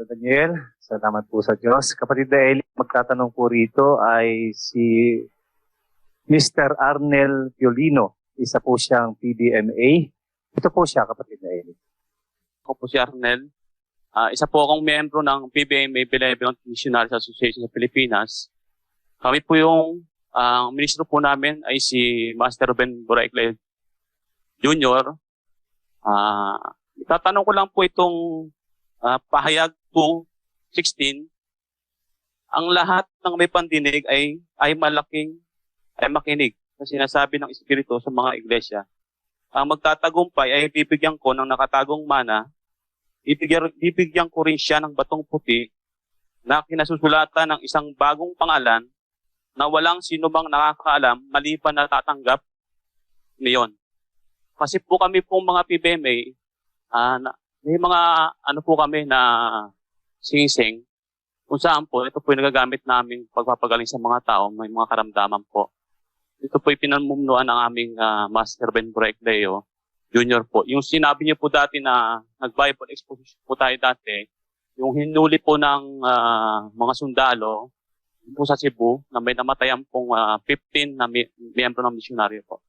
Brother Daniel, salamat po sa Diyos. Kapatid na Eli, magtatanong po rito ay si Mr. Arnel Violino. Isa po siyang PDMA. Ito po siya, kapatid na Eli. Ako po si Arnel. Ah, isa po akong miyembro ng PBMA Benevolent Missionaries Association sa Pilipinas. Kami po yung, ang ministro po namin ay si Master Ruben Boraicle Jr. Ah, itatanong ko lang po itong ah, pahayag 2.16. Ang lahat ng may pandinig ay ay malaking ay makinig sa sinasabi ng Espiritu sa mga iglesia. Ang magtatagumpay ay bibigyan ko ng nakatagong mana ibigyan, ibigyan ko rin siya ng batong puti na kinasusulatan ng isang bagong pangalan na walang sino bang nakakaalam maliban na tatanggap niyon. Kasi po kami pong mga PBMA, ah, na, may mga ano po kami na singsing kung saan po, ito po yung nagagamit namin pagpapagaling sa mga tao, may mga karamdaman po. Ito po yung pinamumunuan ng aming ah, Master Ben Leo Junior po. Yung sinabi niyo po dati na nag-Bible exposition po tayo dati, yung hinuli po ng ah, mga sundalo po sa Cebu na may namatayan pong ah, 15 na mi- miyembro ng misyonaryo po.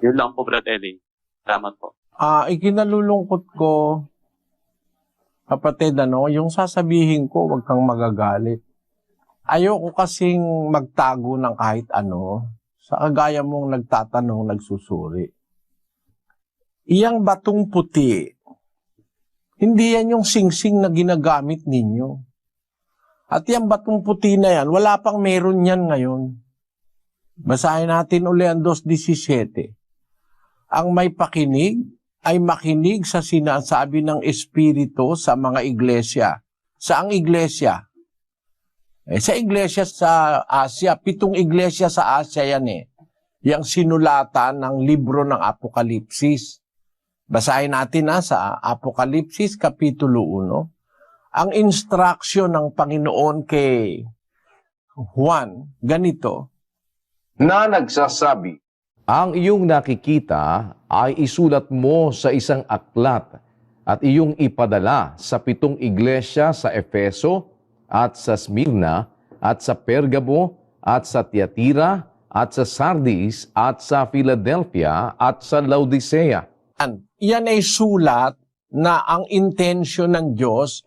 Yun lang po, Brad Ellie. Salamat po. Ah, ikinalulungkot ko, kapatid, ano, yung sasabihin ko, wag kang magagalit. Ayoko kasing magtago ng kahit ano, sa kagaya mong nagtatanong, nagsusuri. Iyang batong puti, hindi yan yung singsing na ginagamit ninyo. At yung batong puti na yan, wala pang meron yan ngayon. Basahin natin uli ang 2.17. Ang may pakinig ay makinig sa sinasabi ng Espiritu sa mga iglesia. Saang iglesia? Eh, sa iglesia sa Asia, pitong iglesia sa Asia yan eh. Yang sinulatan ng libro ng Apokalipsis. Basahin natin na sa Apokalipsis Kapitulo 1. Ang instruction ng Panginoon kay Juan, ganito, na nagsasabi, Ang iyong nakikita ay isulat mo sa isang aklat at iyong ipadala sa pitong iglesia sa Efeso at sa Smyrna at sa Pergamo at sa Tiatira at sa Sardis at sa Philadelphia at sa Laodicea. Yan, ay sulat na ang intensyon ng Diyos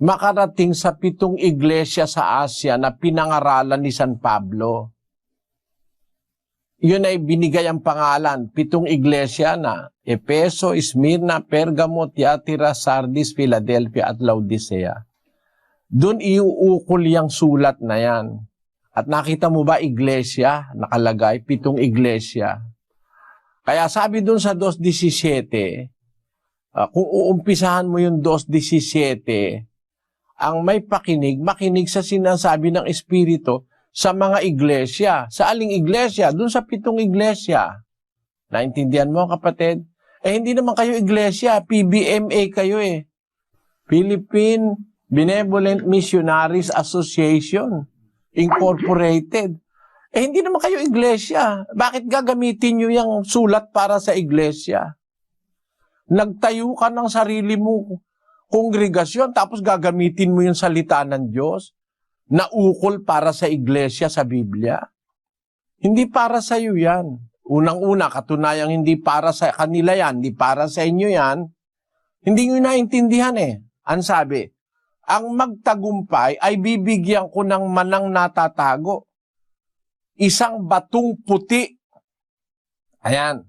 makarating sa pitong iglesia sa Asia na pinangaralan ni San Pablo. Yun ay binigay ang pangalan, pitong iglesia na Epeso, Smyrna, Pergamo, Tiatira, Sardis, Philadelphia at Laodicea. Doon iuukol yung sulat na yan. At nakita mo ba iglesia? Nakalagay, pitong iglesia. Kaya sabi doon sa 2.17, ah, kung uumpisahan mo yung 2.17, ang may pakinig, makinig sa sinasabi ng Espiritu sa mga iglesia. Sa aling iglesia? Doon sa pitong iglesia. Naintindihan mo, kapatid? Eh, hindi naman kayo iglesia. PBMA kayo eh. Philippine Benevolent Missionaries Association Incorporated. Eh, hindi naman kayo iglesia. Bakit gagamitin nyo yung sulat para sa iglesia? Nagtayo ka ng sarili mo kongregasyon tapos gagamitin mo yung salita ng Diyos na ukol para sa iglesia sa Biblia. Hindi para sa iyo yan. Unang-una, katunayang hindi para sa kanila yan, hindi para sa inyo yan. Hindi nyo naintindihan eh. Ang sabi, ang magtagumpay ay bibigyan ko ng manang natatago. Isang batong puti. Ayan.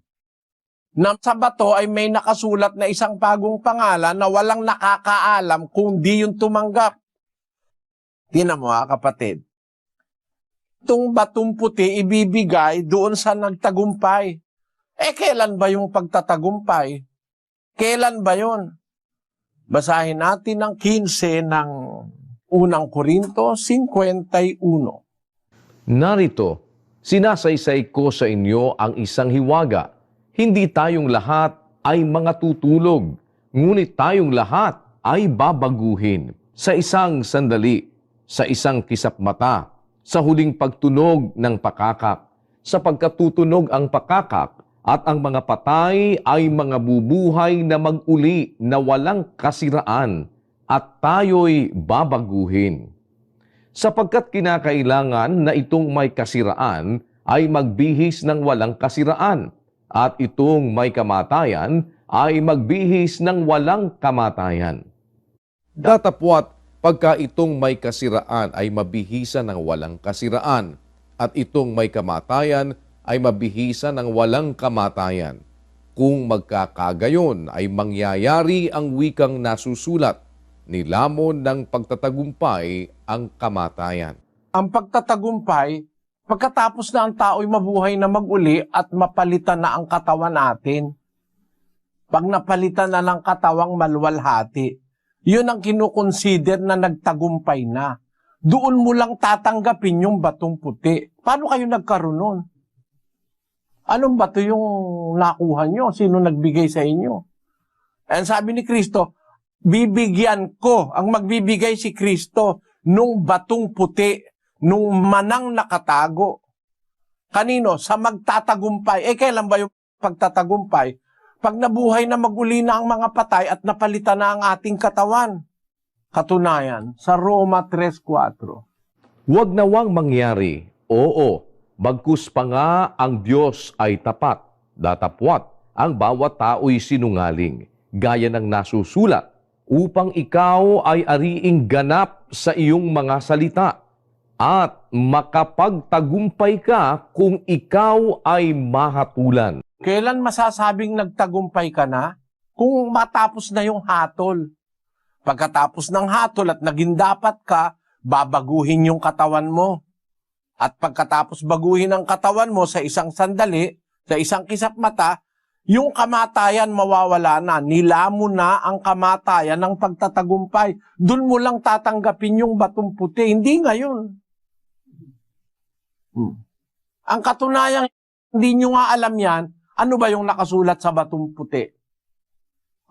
Na sa bato ay may nakasulat na isang bagong pangalan na walang nakakaalam kung di yung tumanggap. Tinan mo ha, kapatid. Itong batong puti ibibigay doon sa nagtagumpay. Eh, kailan ba yung pagtatagumpay? Kailan ba yon? Basahin natin ang 15 ng unang Korinto 51. Narito, sinasaysay ko sa inyo ang isang hiwaga. Hindi tayong lahat ay mga tutulog, ngunit tayong lahat ay babaguhin sa isang sandali, sa isang kisap mata, sa huling pagtunog ng pakakak. Sa pagkatutunog ang pakakak at ang mga patay ay mga bubuhay na maguli na walang kasiraan at tayo'y babaguhin. Sapagkat kinakailangan na itong may kasiraan ay magbihis ng walang kasiraan at itong may kamatayan ay magbihis ng walang kamatayan. Datapwat, pagka itong may kasiraan ay mabihisan ng walang kasiraan at itong may kamatayan ay mabihisan ng walang kamatayan. Kung magkakagayon ay mangyayari ang wikang nasusulat, nilamon ng pagtatagumpay ang kamatayan. Ang pagtatagumpay, pagkatapos na ang tao'y mabuhay na maguli at mapalitan na ang katawan natin. Pag napalitan na ng katawang malwalhati, yun ang kinukonsider na nagtagumpay na. Doon mo lang tatanggapin yung batong puti. Paano kayo nagkaroon nun? Anong bato yung nakuha nyo? Sino nagbigay sa inyo? And sabi ni Kristo, bibigyan ko, ang magbibigay si Kristo, nung batong puti, nung manang nakatago. Kanino? Sa magtatagumpay. Eh, kailan ba yung pagtatagumpay? Pag nabuhay na maguli na ang mga patay at napalitan na ang ating katawan. Katunayan, sa Roma 3.4. Huwag nawang mangyari, oo, bagkus pa nga ang Diyos ay tapat, datapwat, ang bawat tao'y sinungaling, gaya ng nasusulat, upang ikaw ay ariing ganap sa iyong mga salita, at makapagtagumpay ka kung ikaw ay mahatulan. Kailan masasabing nagtagumpay ka na? Kung matapos na yung hatol. Pagkatapos ng hatol at naging dapat ka, babaguhin yung katawan mo. At pagkatapos baguhin ang katawan mo sa isang sandali, sa isang kisap mata, yung kamatayan mawawala na. Nila mo na ang kamatayan ng pagtatagumpay. Doon mo lang tatanggapin yung batong puti. Hindi ngayon. Hmm. Ang katunayan, hindi nyo nga alam yan, ano ba yung nakasulat sa batong puti?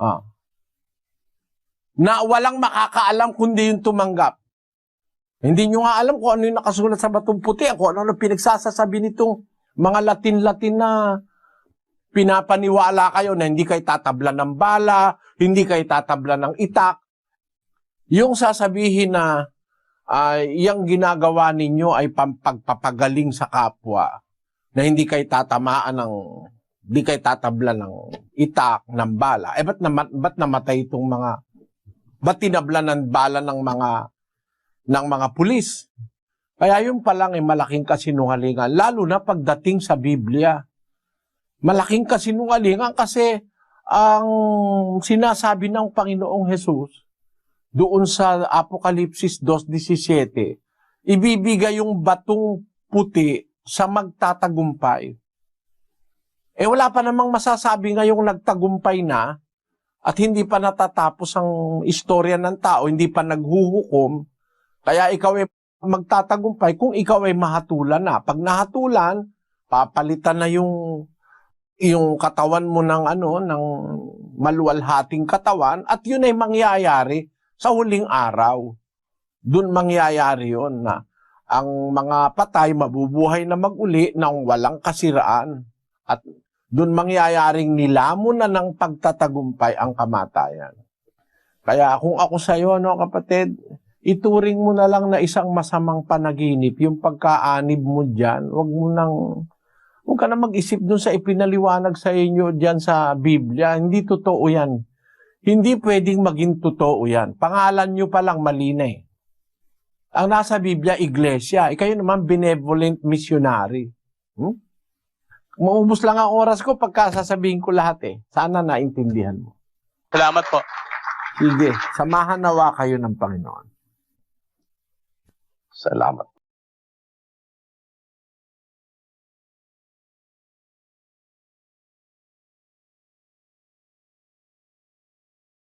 Ah. Na walang makakaalam kundi yung tumanggap. Hindi nyo nga alam kung ano yung nakasulat sa batong puti, kung ano yung pinagsasasabi nitong mga Latin-Latin na pinapaniwala kayo na hindi kayo tatabla ng bala, hindi kayo tatabla ng itak. Yung sasabihin na uh, yung ginagawa ninyo ay pampagpapagaling sa kapwa, na hindi kayo tatamaan ng di kayo tatabla ng itak, ng bala. Eh, ba't, namat, ba't namatay itong mga, ba't tinabla ng bala ng mga, ng mga pulis? Kaya yun pa lang ay malaking kasinungalingan, lalo na pagdating sa Biblia. Malaking kasinungalingan kasi ang sinasabi ng Panginoong Jesus doon sa Apokalipsis 2.17, ibibigay yung batong puti sa magtatagumpay. Eh wala pa namang masasabi ngayong nagtagumpay na at hindi pa natatapos ang istorya ng tao, hindi pa naghuhukom. Kaya ikaw ay magtatagumpay kung ikaw ay mahatulan na. Pag nahatulan, papalitan na yung yung katawan mo ng ano ng maluwalhating katawan at yun ay mangyayari sa huling araw. Doon mangyayari yon na ang mga patay mabubuhay na maguli ng walang kasiraan at doon mangyayaring nilamon na ng pagtatagumpay ang kamatayan. Kaya kung ako sa iyo, no, kapatid, ituring mo na lang na isang masamang panaginip, yung pagkaanib mo dyan, wag mo nang, huwag ka na mag-isip dun sa ipinaliwanag sa inyo dyan sa Biblia. Hindi totoo yan. Hindi pwedeng maging totoo yan. Pangalan nyo pa lang mali na eh. Ang nasa Biblia, iglesia. Eh, kayo naman, benevolent missionary. Hmm? Maubos lang ang oras ko pagka sasabihin ko lahat eh. Sana naintindihan mo. Salamat po. Sige, samahan nawa kayo ng Panginoon. Salamat.